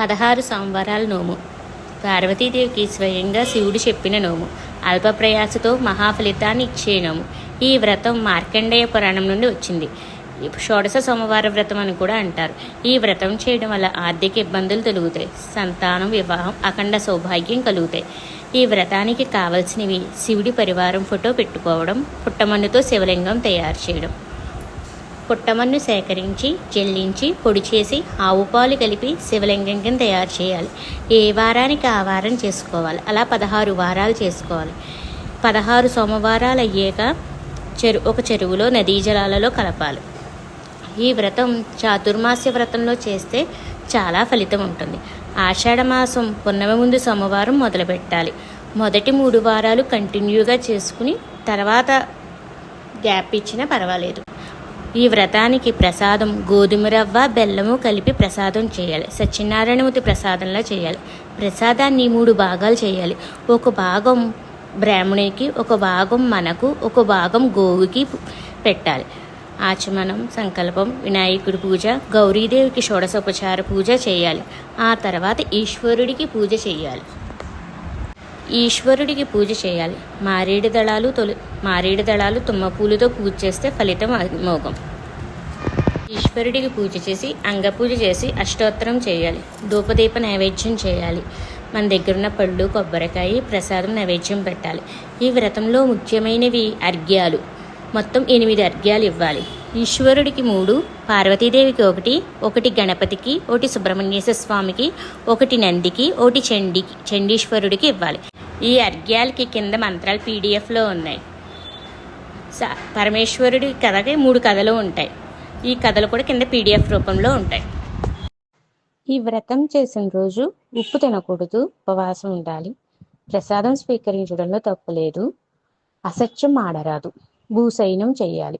పదహారు సోమవారాల నోము. పార్వతీదేవికి స్వయంగా శివుడు చెప్పిన నోము. అల్ప ప్రయాసతో మహాఫలితాన్ని ఇచ్చే నోము. ఈ వ్రతం మార్కండేయ పురాణం నుండి వచ్చింది. షోడశ సోమవార వ్రతం అని కూడా అంటారు. ఈ వ్రతం చేయడం వల్ల ఆర్థిక ఇబ్బందులు తొలుగుతాయి. సంతానం వివాహం అఖండ సౌభాగ్యం కలుగుతాయి. ఈ వ్రతానికి కావలసినవి శివుడి పరివారం ఫోటో పెట్టుకోవడం పుట్టమన్నుతో శివలింగం తయారు చేయడం. పుట్టమన్ను సేకరించి చెల్లించి పొడి చేసి ఆవు పాలు కలిపి శివలింగం కింద తయారు చేయాలి. ఏ వారానికి ఆ వారం చేసుకోవాలి. అలా పదహారు వారాలు చేసుకోవాలి. పదహారు సోమవారాలు అయ్యాక చెరు ఒక చెరువులో నదీ జలాలలో కలపాలి. ఈ వ్రతం చాతుర్మాస్య వ్రతంలో చేస్తే చాలా ఫలితం ఉంటుంది. ఆషాఢ మాసం పున్నమి ముందు సోమవారం మొదలుపెట్టాలి మొదటి మూడు వారాలు కంటిన్యూగా చేసుకుని తర్వాత గ్యాప్ ఇచ్చినా పర్వాలేదు. ఈ వ్రతానికి ప్రసాదం గోధుమ రవ్వ బెల్లము కలిపి ప్రసాదం చేయాలి. సత్యనారాయణమూర్తి ప్రసాదంలా చేయాలి. ప్రసాదాన్ని మూడు భాగాలు చేయాలి. ఒక భాగం బ్రాహ్మణునికి ఒక భాగం మనకు ఒక భాగం గోవుకి పెట్టాలి. ఆచమనం సంకల్పం వినాయకుడి పూజ గౌరీదేవికి షోడశోపచార పూజ చేయాలి. ఆ తర్వాత ఈశ్వరుడికి పూజ చేయాలి. ఈశ్వరుడికి పూజ చేయాలి. మారేడు దళాలు తొలి మారేడు దళాలు తుమ్మపూలుతో పూజ చేస్తే ఫలితం మోగం ఈశ్వరుడికి పూజ చేసి అంగపూజ చేసి అష్టోత్తరం చేయాలి. ధూపదీప నైవేద్యం చేయాలి. మన దగ్గరున్న పళ్ళు కొబ్బరికాయ ప్రసాదం నైవేద్యం పెట్టాలి. ఈ వ్రతంలో ముఖ్యమైనవి అర్ఘ్యాలు. మొత్తం ఎనిమిది అర్ఘ్యాలు ఇవ్వాలి. ఈశ్వరుడికి మూడు పార్వతీదేవికి ఒకటి ఒకటి గణపతికి ఒకటి సుబ్రహ్మణ్యేశ్వర స్వామికి ఒకటి నందికి ఒకటి చండి చండీశ్వరుడికి ఇవ్వాలి. ఈ అర్ఘ్యాలకి కింద మంత్రాలు పీడిఎఫ్లో ఉన్నాయి. స- పరమేశ్వరుడి కథకి మూడు కథలు ఉంటాయి. ఈ కథలు కూడా కింద పీడిఎఫ్ రూపంలో ఉంటాయి. ఈ వ్రతం చేసిన రోజు ఉప్పు తినకూడదు ఉపవాసం ఉండాలి. ప్రసాదం స్వీకరించడంలో తప్పులేదు అసత్యం ఆడరాదు. భూసైనం చేయాలి.